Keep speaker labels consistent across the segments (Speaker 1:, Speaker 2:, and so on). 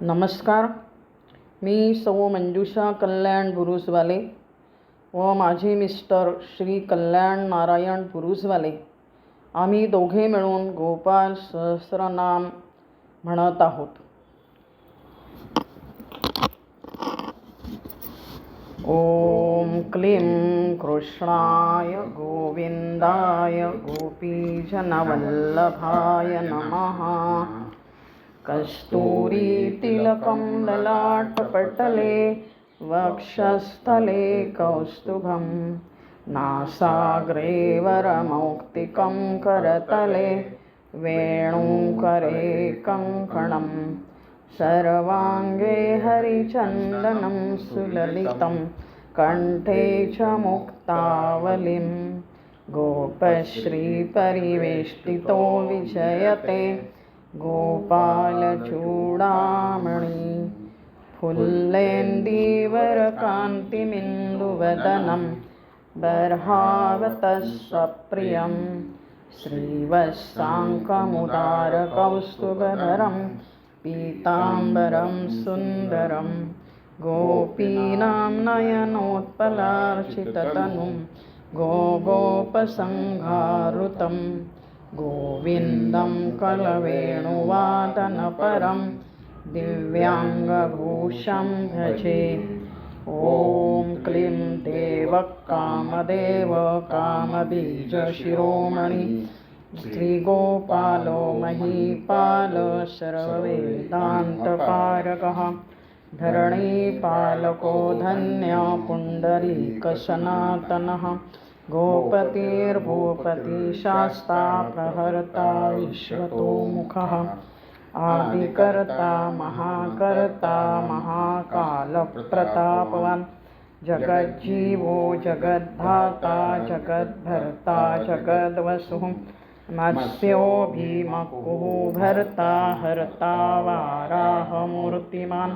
Speaker 1: नमस्कार. मी सौ मंजुषा कल्याण बुरुजवाले व माझे मिस्टर श्री कल्याण नारायण बुरुजवाले. आम्ही दोघे मिळून गोपाल सहस्रनाम म्हणत आहोत. ॐ क्लीं कृष्णाय गोविंदाय गोपीजनवल्लभाय नमः. कस्तूरीतिलकं ललाटपटले वक्षस्थले कौस्तुभं नासाग्रेवरमौक्तिकं करतले वेणुकरे कङ्कणं सर्वाङ्गे हरिचन्दनं सुललितं कण्ठे च मुक्तावलिं गोपश्रीपरिवेष्टितो विजयते। गोपालचूडामणि फुल्लेन्दीवरकान्तिमिन्दुवदनं बर्हावतः सप्रियं श्रीवत्साङ्कमुदारकौस्तुभधरं पीताम्बरं सुन्दरं गोपीनां नयनोत्पलार्चिततनुं गोगोपसंहारुतं गोविन्दं कलवेणुवादनपरं दिव्याङ्गभूषं भजे ॐ क्लीं देवः कामदेव कामबीजशिरोमणि श्रीगोपालो महीपाल सर्ववेदान्तकारकः धरणीपालको धन्य पुण्डरीकसनातनः गोपतिर्भूपति शास्ता प्रहर्ता विश्वतोमुखः आदिकर्ता महाकर्ता महाकालप्रतापवान्। जगज्जीवो जगद्धाता जगद्भर्ता जगद्वसुः। मत्स्योऽभिमकुः भर्ता हर्ता वाराहमूर्तिमान्।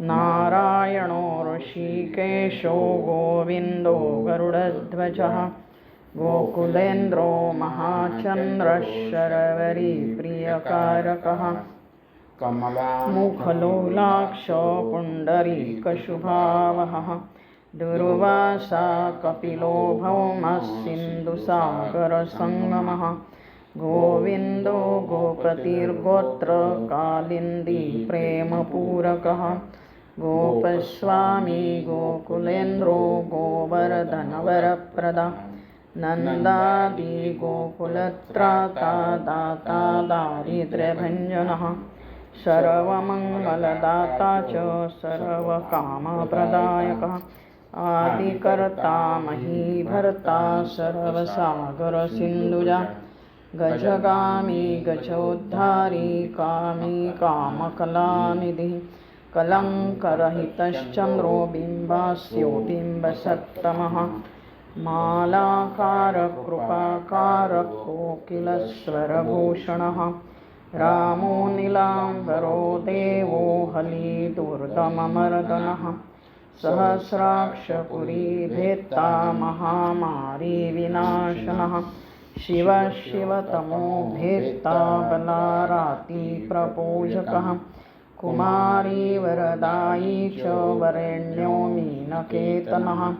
Speaker 1: नारायणो ऋषिकेशो गोविन्दो गरुडध्वजः। गोकुलेन्द्रो महाचन्द्रशरवरीप्रियकारकः शर्वरीप्रियकारकः मुखलोलाक्ष पुण्डरीकशुभावहः दुर्वासा कपिलो भौमः सिन्धुसागरसङ्गमः गोविन्दो गोपतिर्गोत्रकालिन्दी प्रेमपूरकः। गोपस्वामी गोकुलेन्द्रो गोवर्धनवरप्रदा नन्दादिगोकुलत्राता दाता दारिद्र्यभञ्जनः, सर्वमङ्गलदाता च सर्वकामप्रदायकः, आदिकर्ता महीभर्ता, सर्वसागरसिन्धुजा, गजगामी गजोद्धारी, कामी कामकलानिधिः कलङ्करहितश्चन्द्रो बिम्बास्योबिम्बसत्तमः मालाकारकृपाकारकोकिलस्वरभूषणः। रामो नीलाम्बरो देवो हलिदुर्दममर्दनः सहस्राक्षपुरीभेत्ता महामारीविनाशनः शिव शिवतमो भेत्ता बलारातिप्रपूजकः कुमारी वरदायी च वरेण्यो मीनकेतनः।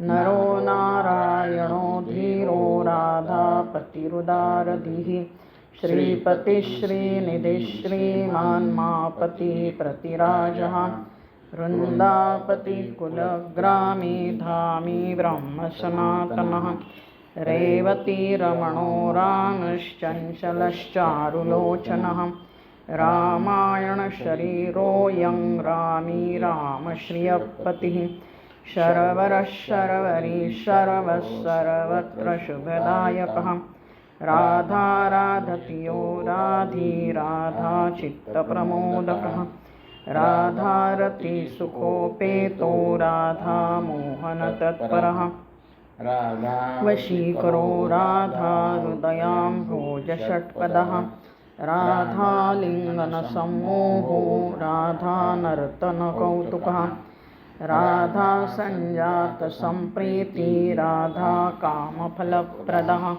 Speaker 1: नरो नारायणो धीरो राधापतिरुदारधिः। श्रीपतिश्रीनिधिश्रीमान्मापतिप्रतिराजः वृन्दापतिकुलग्रामी धामी ब्रह्मसनातनः। रेवतीरमणो रामश्चञ्चलश्चारुलोचनः। रामायणशरीरोऽयं रामी रामश्रियपतिः शर्वरः शर्वरी शर्वः सर्वत्र शुभदायकः राधा राधति यो राधी राधा चित्तप्रमोदकः राधारतिसुखोपेतो राधा मोहनतत्परः। वशीकरो राधा हृदयां भोजषट्पदः। राधालिङ्गनसम्मोहो राधानर्तनकौतुकः। राधासञ्जातसम्प्रीति राधा कामफलप्रदः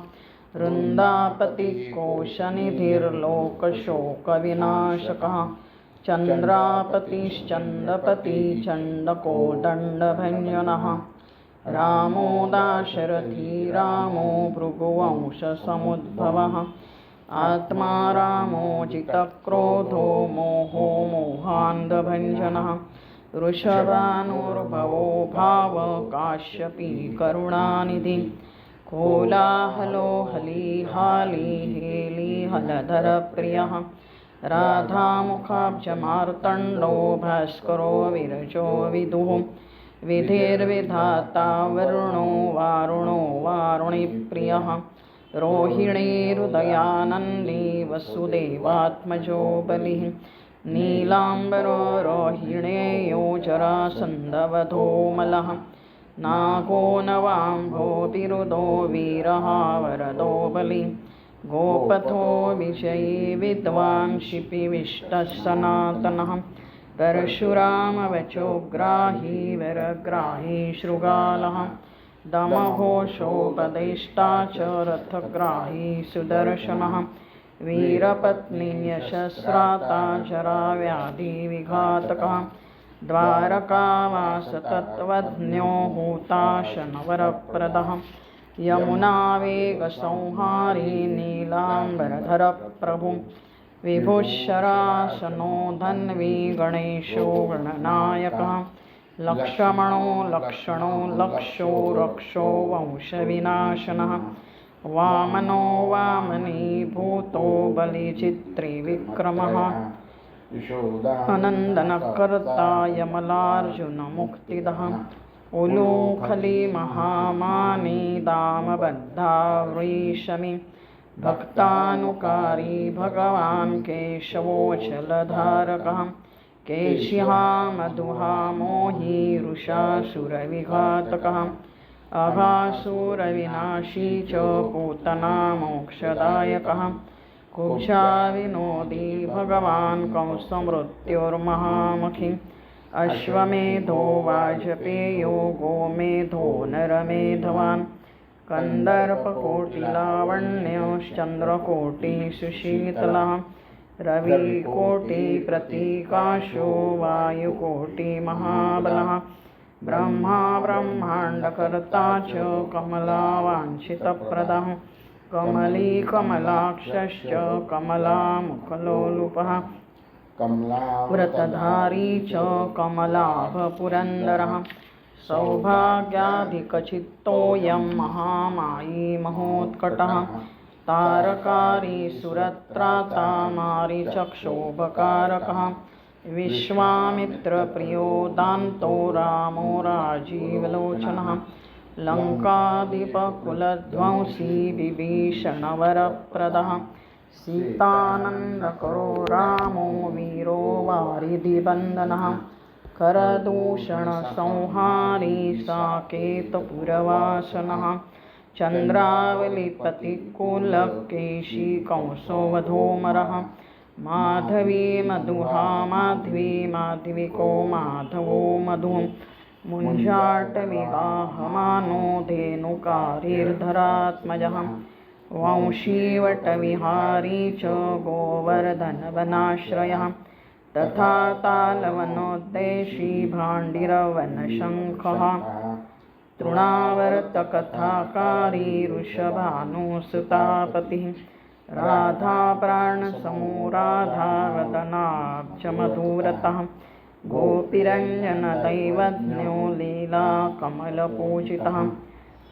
Speaker 1: वृन्दापतिकोशनिधिर्लोकशोकविनाशकः। चन्द्रापतिश्चन्दपति चण्डकोदण्डभञ्जनः। रामो दाशरथी रामो भृगुवंशसमुद्भवः। आत्मा रामोचितक्रोधो मोहो मोहान्धभञ्जनः वृषभानुर्भवो भाव काश्यपी करुणानिधि। कोलाहलो हलीहाली हेली हलधरप्रियः राधामुखाब्जमार्तण्डो भास्करो विरजो विदुः। विधिर्विधाता वरुणो वारुणो वारुणि वारुणिप्रियः। रोहिणीहृदयानन्दी वसुदेवात्मजो बलिः। नीलाम्बरो रोहिणेयो जरासन्दवधोमलः नागो नवाम्भोऽपिरुदो वीरः वरदो बलि। गोपथो विजयी विद्वान् शिपिविष्टः सनातनः परशुरामवचोग्राही वरग्राही शृगालः। दमघोषोपदेष्टा च रथग्राही सुदर्शनः। वीरपत्नी यशस्राता जराव्याधिविघातकः द्वारकावासतत्त्वज्ञो हूताशनवरप्रदः यमुनावेगसंहारी नीलाम्बरधरप्रभु। विभुशरासनो धन्वी गणेशो गणनायकः। लक्ष्मणो लक्षणो लक्षो रक्षो वंशविनाशनः। वामनो वामनीभूतो बलिचित्रिविक्रमः अनन्दनकर्ता यमलार्जुनमुक्तिदः उलूखली महामानी दामबद्धा वृषमि भक्तानुकारी भगवान् केशवोचलधारकः। केशिहा मधुहा मोही रुषासुरविघातकः अभासुरविनाशी च पूतना मोक्षदायकः। कुक्षाविनोदी भगवान् कंसमृत्युर्महामखि अश्वमेधो वाजपेयो गोमेधो नरमेधवान्। कन्दर्पकोटिलावण्यश्चन्द्रकोटिसुशीतलः। रविकोटिप्रतीकाशो वायुकोटिमहाबलः ब्रह्मा ब्रह्माण्डकर्ता च कमलावाञ्छितप्रदः। कमलीकमलाक्षश्च कमलामुखलोलुपः। व्रतधारी च कमलाभपुरन्दरः। सौभाग्याधिकचित्तोऽयं महामायी महोत्कटः तारकारी सुरत्राता मारीचक्षोभकारकः विश्वामित्रप्रियो दान्तो रामो राजीवलोचनः। लङ्काधिपकुलध्वंसी विभीषणवरप्रदः। सीतानन्दकरो रामो वीरो वारिधिबन्धनः। करदूषणसंहारी साकेतपुरवासनः। चन्द्रावलिपतिकुलकेशी कंसोवधूमरः माधवी मधुहा, माध्वी माध्विको माधवो मधुः मुञ्जाटविवाहमानो धेनुकारीर्धरात्मजः वंशीवटविहारी च गोवर्धनवनाश्रयः। तथा तालवनोद्देशी भाण्डिरवनशङ्खः तृणावर्तकथाकारी ऋषभानुसुतापतिः राधाप्राणसमो राधावदनाब्जमधुरतः गोपीरञ्जनदैवज्ञो लीलाकमलपूजितः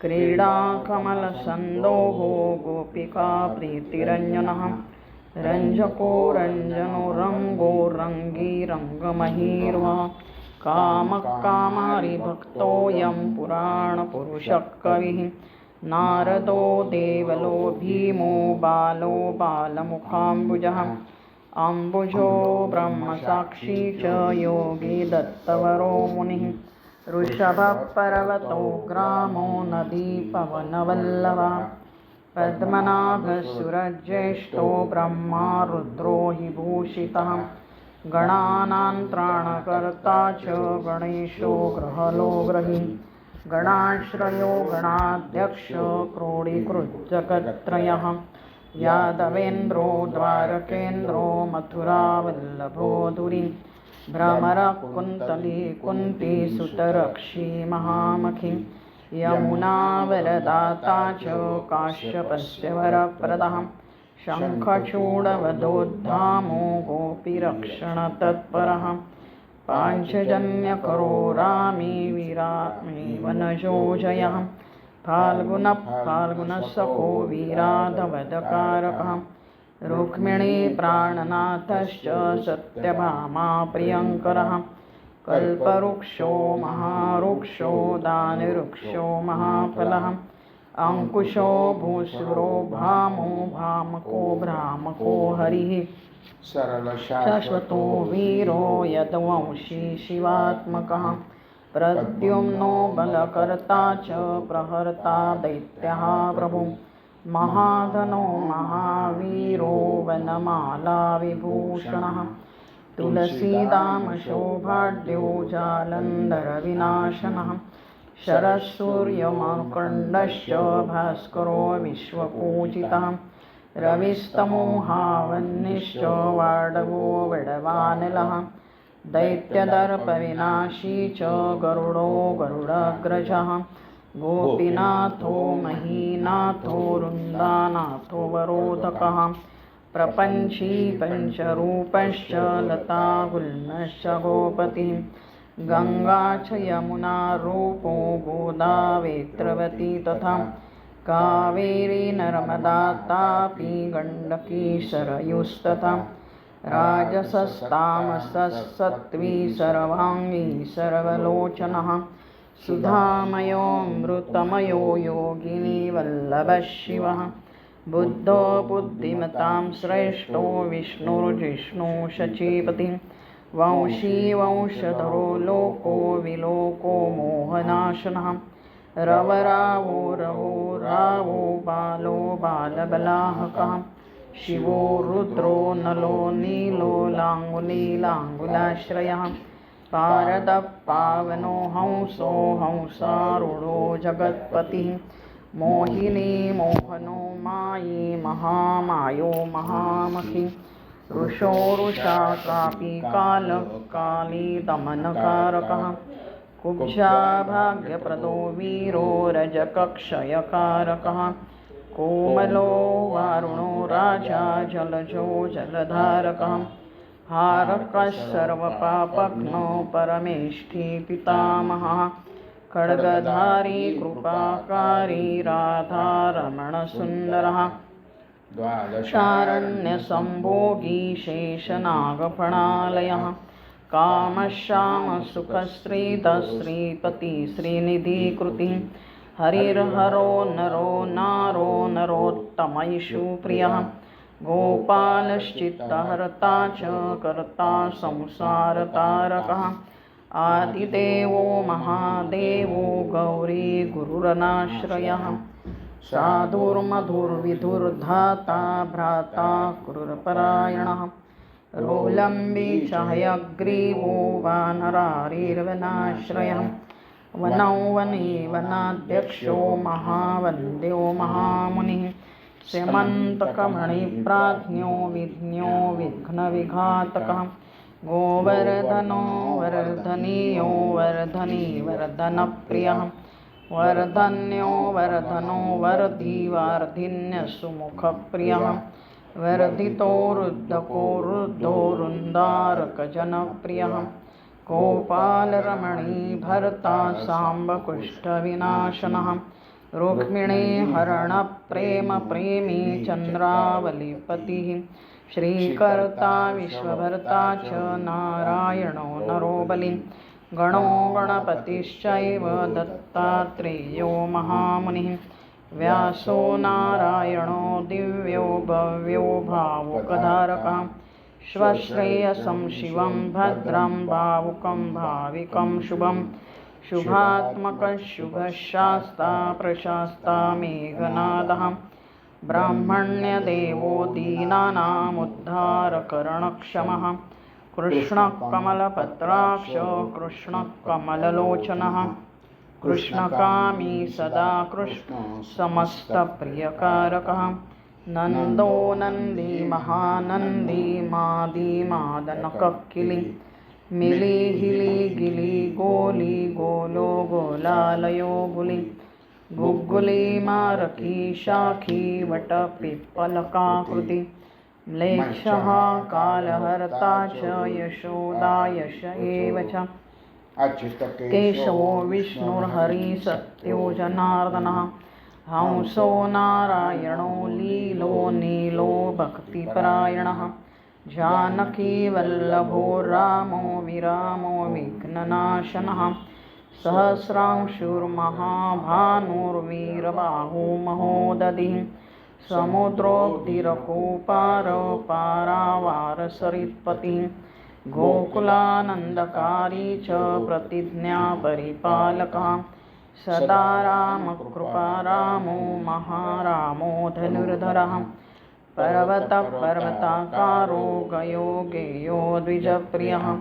Speaker 1: क्रीडाकमलसन्दोहो गोपिकाप्रीतिरञ्जनः रञ्जको रञ्जनो रङ्गो रङ्गीरङ्गमहीर्वा कामकामारिभक्तोऽयं पुराणपुरुषः कविः नारदो देवलो भीमो बालो बालमुखाम्बुजः। अम्बुजो ब्रह्मसाक्षी च योगी दत्तवरो मुनिः। ऋषभपर्वतो ग्रामो नदी पवनवल्लभा। पद्मनाभसुरज्येष्ठो ब्रह्मा रुद्रो हि भूषितः गणानान्त्राणकर्ता च गणेशो ग्रहलो ग्रही गणाश्रयो गणाध्यक्ष क्रोडीकृज्जगत्त्रयः यादवेन्द्रो द्वारकेन्द्रो मथुरावल्लभोधुरी भ्रमरकुन्तली कुन्ती सुतरक्षी महामखी। यमुनावरदाता च काश्यपस्य वरप्रदः। शङ्खचूडवधोद्धामो गोपीरक्षणतत्परः। पाञ्चजन्यकरो रामे विरामे वनजोजयः। फाल्गुनः फाल्गुनसखो वीराधवदकारकः रुक्मिणीप्राणनाथश्च सत्यभामा प्रियङ्करः। कल्पवृक्षो, महावृक्षो, दानवृक्षो, महाफलः। अङ्कुशो भूसुरो भामो भामको भ्रामको हरिः। शाश्वतो वीरो यद्वंशी शिवात्मकः। प्रद्युम्नो बलकर्ता च प्रहर्ता दैत्यः प्रभु। महाधनो महावीरो वनमाला विभूषणः। तुलसीदामशोभाढ्यो जालन्धरविनाशनः। शरसूर्यमकण्डश्च भास्करो विश्वपूजितः रविस्तमोहावन्निश्च वाडवो वडवानलः। दैत्यदर्पविनाशी च गरुडो गरुडग्रजः। गोपीनाथो महीनाथो वृन्दानाथो वरोधकः प्रपञ्ची पञ्चरूपश्च लता गुल्मश्च गोपतिः गङ्गा च यमुना रूपो गोदावेत्रवती तथा कावेरी नर्मदा तापी गण्डकी सरयुस्तथा राजसस्तामसत्त्वी सर्वाङ्गी सर्वलोचनः सुधामयोऽमृतमयो योगिनी वल्लभः शिवः बुद्धो बुद्धिमतां श्रेष्ठो विष्णुर्जिष्णु शचीपतिः वंशी वंशधरो लोको विलोको मोहनाशनः रवरावो रवो रावो बालो बालबलाहकः शिवो रुद्रो नलो नीलो लाङ्गुलीलाङ्गुलाश्रयः पारदः पावनो हंसो हंसारूढो जगत्पतिः मोहिनी मोहनो मायी महामायो महामखी ऋषोरुषा कापि कालकाली दमनकारकः। कुब्जा भाग्यप्रदो वीरो रजकक्षयकारकः। कोमलो वारुणो राजा जलजो जलधारकः। हारकः सर्वपापघ्नो परमेष्ठी पितामहः। खड्गधारी, कृपाकारी, राधारमणसुन्दरः। शारण्यसम्भोगी शेषनागफणालयः कामश्यामसुखश्रीधश्रीपति श्रीनिधिकृतिः हरिर्हरो नरो नारो नरोत्तमैषु प्रियः। गोपालश्चित्तहर्ता च कर्ता संसारतारकः। आदिदेवो महादेवो गौरी गुरुरनाश्रयः साधुर्मधुर्विधुर्धाता भ्राता क्रूरपरायणः। रोलम्बी च हयग्रीवो वनौ वने वनाध्यक्षो महावन्द्यो महामुनिः। स्यमन्तकमणिप्राज्ञो विज्ञो विघ्नविघातकः। गोवर्धनो वर्धनीयो वर्धनी वर्धनप्रियः वर्धन्यो वर्धनो वर्धी वार्धिन्यसुमुखप्रियः। वर्धितो रुद्धको रुद्धो रुन्दारकजनप्रियः गोपालरमणी भर्ता साम्बकुष्ठविनाशनः। रुक्मिणी हरणप्रेमप्रेमी चन्द्रावलिपतिः। श्रीकर्ता विश्वभर्ता च नारायणो नरो बलि गणो गणपतिश्चैव दत्तात्रेयो महामुनिः व्यासो नारायणो दिव्यो भव्यो भावुकधारकः श्वश्रेयसं शिवं भद्रं भावुकं भाविकं शुभं। शुभात्मकशुभशास्ता प्रशास्ता मेघनादः ब्राह्मण्यदेवो दीनानामुद्धारकरणक्षमः। कृष्णकमलपत्राक्ष कृष्णकमललोचनः कृष्णकामी सदा, कृष्ण समस्तप्रियकारकः नन्दो नन्दी महानन्दी, मादी मादनकक्किली। मिली हिली गिली गोली, गोलो गोलालयो गुली। गुग्गुली मारकी शाखी, वटपिप्पलकाकृति। म्लेच्छः कालहर्ता च यशोदा यश एव च केशवो विष्णुर्हरि जनार्दनः हंसो नारायणो लीलो नीलो भक्तिपरायणः। जानकीवल्लभो रामो विरामो विघ्ननाशनः। सहस्रांशुर्महाभानुर्वीरबाहुमहोदधिः महोदधिः गोकुलानन्दकारी च प्रतिज्ञापरिपालकः सदा रामकृपा रामो महारामो धनुर्धरः। पर्वतपर्वताकारो गयो गेयो द्विजप्रियः।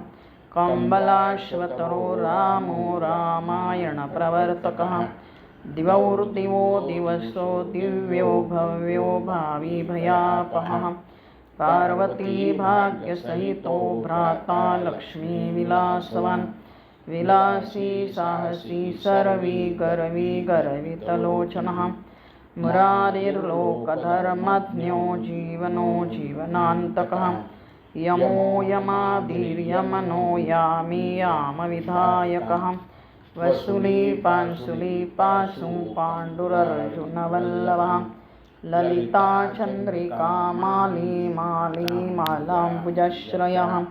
Speaker 1: कम्बलाश्वतरो रामो रामायणप्रवर्तकः। दिवौर्दिवो दिवसो दिव्यो भव्यो भावी भयापहः। पार्वती भाग्यसहितो भ्राता लक्ष्मीविलासवान् विलासी साहसी सर्वी गर्वी गर्वितलोचनः। मुरारिर्लोकधर्मज्ञो जीवनो जीवनान्तकः। यमो यमादिर्यमनो यामि यामविधायकः। वसुलीपांसुलीपासु पाण्डुरर्जुनवल्लभः ललिता चन्द्रिका माली माली मालाम्बुजश्रयः।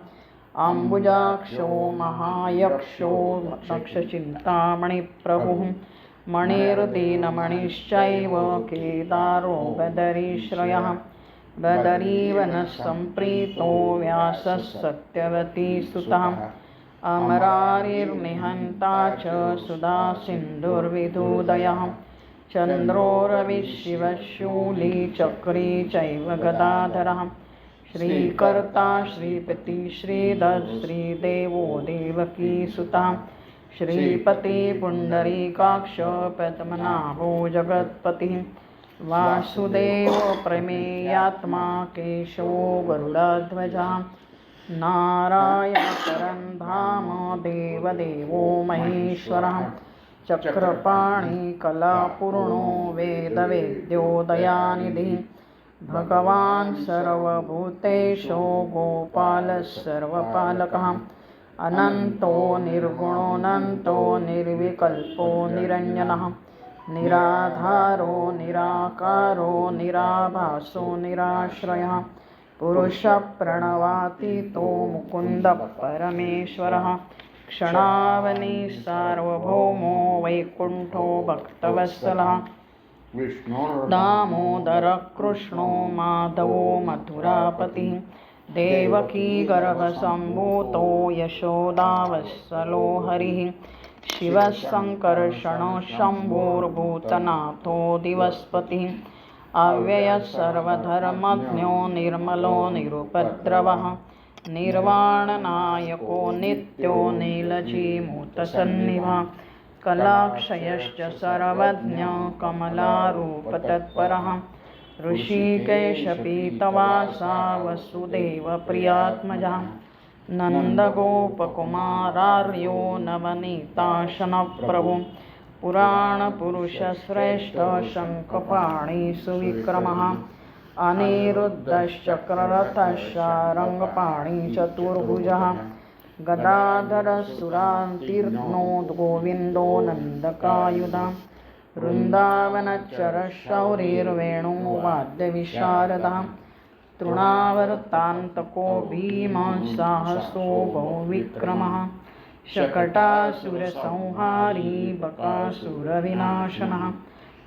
Speaker 1: अम्बुजाक्षो महायक्षो दक्षचिन्तामणिप्रभुः। मणिर्दीनमणिश्चैव केदारो बदरीश्रयः बदरीवनसम्प्रीतो व्यासः सत्यवती सुतः। अमरारिर्निहन्ता च सुधा सिन्धुर्विधूदयः चन्द्रो चक्री चैव गदाधरः। श्रीकर्ता श्रीपति श्रीधर श्रीदेवो देवकी सुता। श्रीपति पद्मनाभो जगत्पतिः। वासुदेव प्रमेयात्मा केशवो गरुडध्वजा। नारायणकरं धाम देवदेवो महेश्वरः। चक्रपाणिकलापूर्णो वेदवेद्यो दयानिधिः भगवान् सर्वभूतेशो गोपालसर्वपालकः अनन्तो निर्गुणोऽनन्तो निर्विकल्पो निरञ्जनः। निराधारो निराकारो निराभासो निराश्रयः। पुरुषप्रणवातीतो मुकुन्दः परमेश्वरः क्षणावनि सार्वभौमो वैकुण्ठो भक्तवत्सलः। दामोदरकृष्णो माधवो मथुरापतिः। देवकी गर्भसम्भूतो यशोदावत्सलो हरिः। शिवः सङ्कर्षणो शम्भोर्भूतनाथो दिवस्पतिः। अव्ययः सर्वधर्मज्ञो निर्मलो निरुपद्रवः। निर्वाणनायको नित्यो नीलजीमूतसन्निभा कलाक्षयश्च सर्वज्ञ कमलारूपतत्परः। ऋषिकेशपीतवासा वसुदेवप्रियात्मजा नन्दगोपकुमारार्यो नवनीताशनप्रभु। पुराणपुरुषश्रेष्ठ शङ्खपाणिसुविक्रमः अनिरुद्धश्चक्ररथश्चारङ्गपाणि चतुर्भुजः। गदाधरसुरान्तीर्णो गोविन्दो नन्दकायुधा वृन्दावनचरशौरिर्वेणुवाद्यविशारदः। तृणावर्तान्तको भीमसाहसो बहुविक्रमः। शकटासुरसंहारी बकासुरविनाशनः।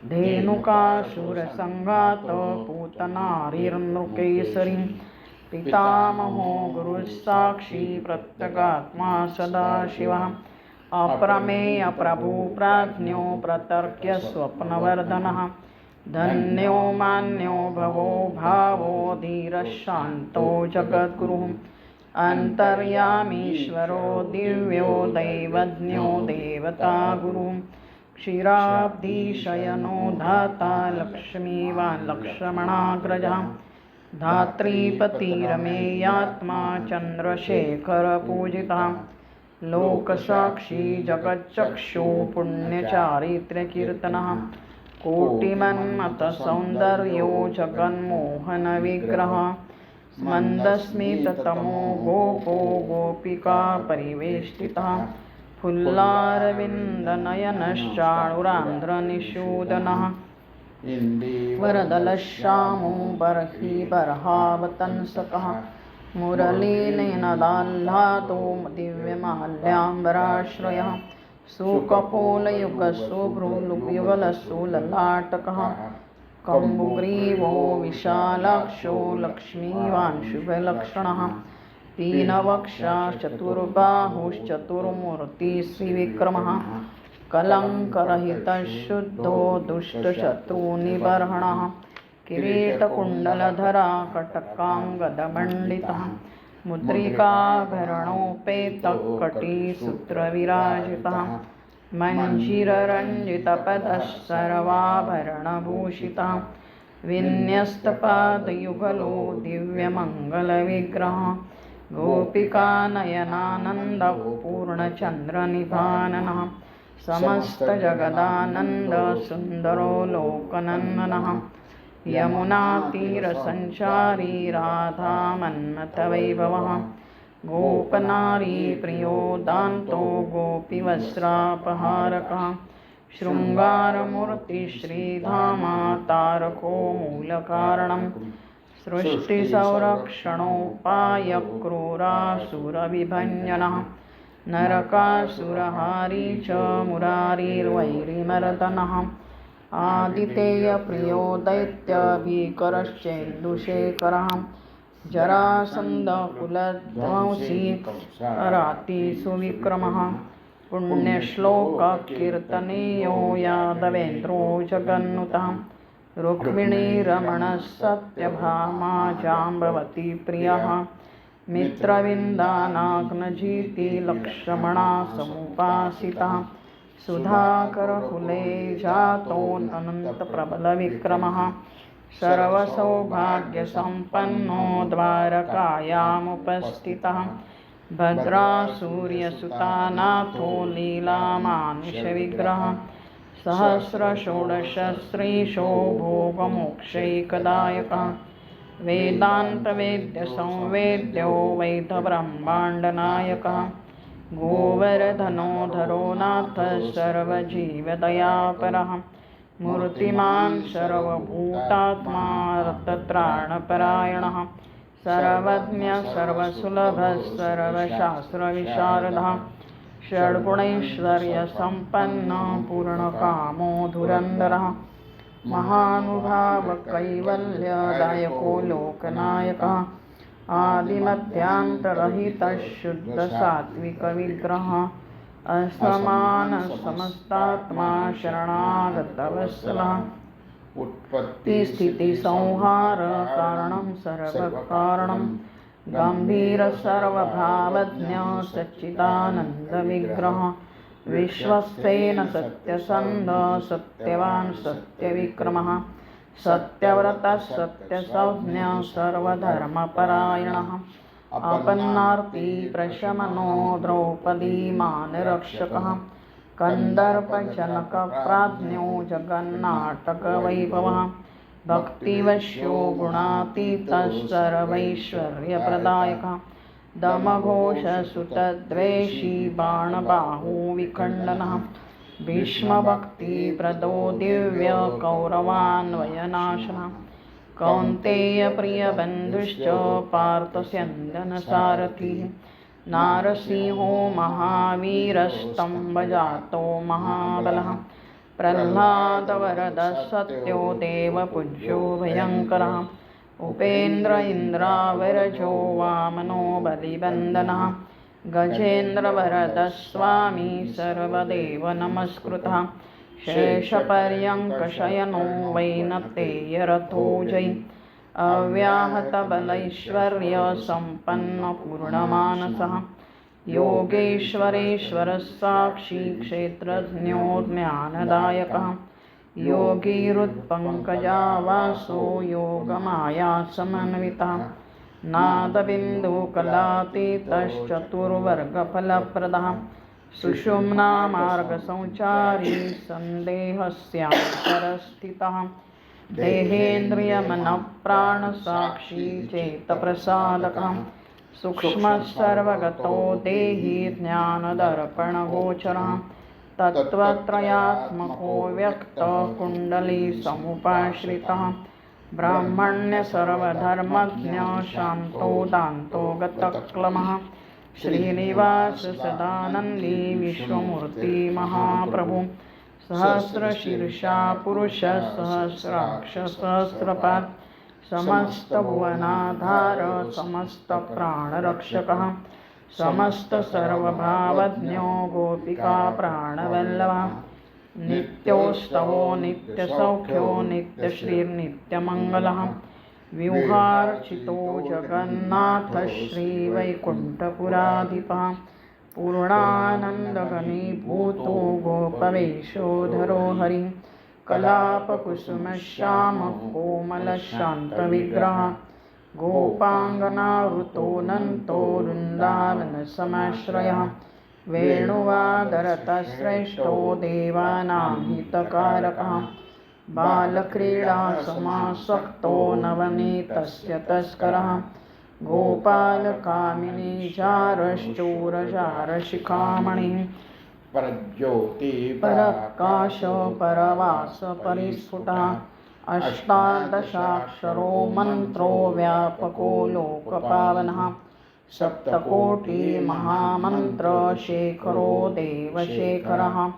Speaker 1: धेनुकासुरसङ्घात पूतनारिर्नृकेसरी पितामहो गुरुस्साक्षी प्रत्यगात्मा सदाशिवः। अप्रमेयप्रभुप्राज्ञो प्रतर्क्य स्वप्नवर्धनः। धन्यो मान्यो भवो भावो धीरशान्तो जगद्गुरुः। अन्तर्यामीश्वरो दिव्यो दैवज्ञो देवता गुरुः। क्षीराब्धिशयनो धाता लक्ष्मीवान् लक्ष्मणाग्रजा। धात्रीपतिरमेयात्मा चन्द्रशेखरपूजिता। लोकसाक्षी जगच्चक्षु पुण्यचारित्र्यकीर्तनः। कोटिमन्मतसौन्दर्यो जगन्मोहनविग्रह। मन्दस्मिततमो गोपो गोपिका परिवेष्टितः फुल्लारविन्दनयनश्चाणुरान्ध्रनिषूदनः। वरदलश्यामो बर्हि बर्हावतंसकः। मुरलीनयनदाह्लादो दिव्यमाल्याम्बराश्रयः। सुकपोलयुगसुभ्रुयुगलसुललाटकः कम्बुग्रीवो विशालाक्षो लक्ष्मीवान् शुभलक्षणः पीनवक्षाश्चतुर्बाहुश्चतुर्मूर्तिश्रीविक्रमः कलङ्करहितशुद्धो दुष्टशत्रुनिबर्हणः। किरीटकुण्डलधरा कटकाङ्गदमण्डितः मुद्रिकाभरणोपेतः कटीसूत्रविराजितः मञ्जीररञ्जितपदः सर्वाभरणभूषितः विन्यस्तपादयुगलो दिव्यमङ्गलविग्रहः। गोपिकानयनानन्दः पूर्णचन्द्रनिधाननः समस्तजगदानन्दसुन्दरो लोकनन्दनः यमुनातीरसञ्चारी राधामन्मथवैभवः। गोपनारीप्रियो दान्तो गोपीवस्त्रापहारकः। शृङ्गारमूर्तिश्रीधामा तारको मूलकारणं। सृष्टिसंरक्षणोपायक्रूरासुरविभञ्जनः नरकासुरहारी च मुरारिर्वैरिमर्दनः। आदितेयप्रियो दैत्यभीकरश्चेन्दुशेखरः जरासन्दकुलध्वंसी रातिसुविक्रमः पुण्यश्लोककीर्तनीयो यादवेन्द्रो जगन्नुतः। रुक्मिणीरमणः सत्यभामा जाम्बवती प्रियः। मित्रविन्दानाग्नजीति लक्ष्मणा समुपासितः सुधाकरकुले जातोऽनन्तप्रबलविक्रमः। सर्वसौभाग्यसम्पन्नो द्वारकायामुपस्थितः भद्रासूर्यसुतानाथो लीलामानुषविग्रहः सहस्रषोडशश्रीशो भोगमोक्षैकदायकः वेदान्तवेद्यसंवेद्यो वैधब्रह्माण्डनायकः गोवर्धनोधरो नाथः सर्वजीवदयापरः मूर्तिमान् सर्वभूतात्मा रतत्राणपरायणः सर्वज्ञः सर्वसुलभः सर्वशास्त्रविशारदः। षड्गुणैश्वर्यसम्पन्नः पूर्णकामो धुरन्धरः। महानुभावकैवल्यदायको लोकनायकः। आदिमध्यान्तरहितः शुद्धसात्विकविग्रहः असमानसमस्तात्मा शरणागतवत्सलः उत्पत्तिस्थितिसंहारकारणं सर्वकारणं। गम्भीरसर्वभावज्ञ सच्चिदानन्दविग्रहः विश्वस्तेन सत्यसन्ध सत्यवान् सत्यविक्रमः। सत्यव्रतः सत्यसंज्ञ सर्वधर्मपरायणः। आपन्नार्ति प्रशमनो द्रौपदीमानरक्षकः कन्दर्पजनकप्राज्ञो जगन्नाटकवैभवः। भक्तिवश्यो गुणातीतः सर्वैश्वर्यप्रदायकः दमघोषसुतद्वेषी बाणबाहुविखण्डनः भीष्मभक्तिप्रदो दिव्यकौरवान्वयनाशनः। कौन्तेयप्रियबन्धुश्च पार्थस्यन्दनसारथिः। नारसिंहो महावीरस्तम्भजातो महाबलः। प्रह्लादवरदः सत्यो देवपूज्यो भयङ्करः उपेन्द्र इन्द्रावरजो वामनो बलिबन्दनः गजेन्द्रवरदस्वामी सर्वदेव नमस्कृतः। शेषपर्यङ्कशयनो वैनतेयरथो जयि अव्याहतबलैश्वर्यसम्पन्नपूर्णमानसः। योगेश्वरेश्वरः साक्षी क्षेत्रज्ञो ज्ञानदायकः योगीरुत्पङ्कजावासो योगमायासमन्वितः। नादबिन्दुकलातीतश्चतुर्वर्गफलप्रदः। सुषुम्ना मार्गसञ्चारी सन्देहस्यान्तरस्थितः। देहेन्द्रियमनप्राणसाक्षी चेतप्रसादकः। सूक्ष्मः सर्वगतो देहि ज्ञानदर्पणगोचरः। तत्त्वत्रयात्मको व्यक्तः कुण्डलीसमुपाश्रितः। ब्राह्मण्य सर्वधर्मज्ञ शान्तो दान्तो गतक्लमः। श्रीनिवास सदानन्दी विश्वमूर्ती महाप्रभु। सहस्रशीर्षा पुरुषः सहस्राक्ष समस्तभुवनाधार समस्तप्राणरक्षकः समस्तसर्वभावज्ञो गोपिका प्राणवल्लभः। नित्योस्तवो नित्यसौख्यो नित्यश्रीर्नित्यमङ्गलः। व्यूहार्चितो जगन्नाथः श्रीवैकुण्ठपुराधिपः। पूर्णानन्दघनीभूतो गोपवेशोधरो हरिः। कलापकुसुमश्यामः कोमलशान्तविग्रहः गोपाङ्गनावृतोऽनन्तो वृन्दावनसमाश्रयः। वेणुवादरतश्रेष्ठो देवानां हितकारकः। बालक्रीडासमासक्तो नवनीतस्य तस्करः। गोपालकामिनीचारश्चोरचारशिखामणिः
Speaker 2: परज्योति
Speaker 1: परकाश परवास परिस्फुटः अष्टादशाक्षरो मन्त्रो व्यापको लोकपावनः। सप्तकोटिमहामन्त्रशेखरो देवशेखरः।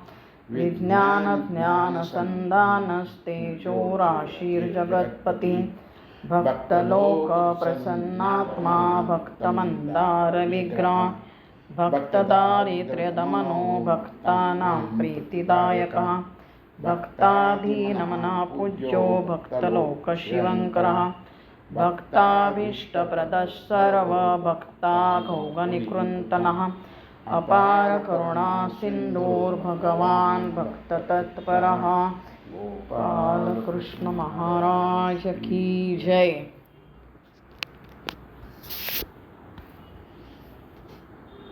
Speaker 1: विज्ञानज्ञानसन्धानस्तेजो राशिर्जगत्पतिः भक्तलोकप्रसन्नात्मा भक्तमन्दारविग्रह भक्तदारिद्र्यदमनो भक्तानां प्रीतिदायकः। भक्ताधीनमना पूज्यो भक्तलोकशिवङ्करः। भक्ताभीष्टप्रदः सर्वभक्ताघौगनिकृन्तनः अपारकरुणासिन्धोर्भगवान् कृष्ण महाराज की जय।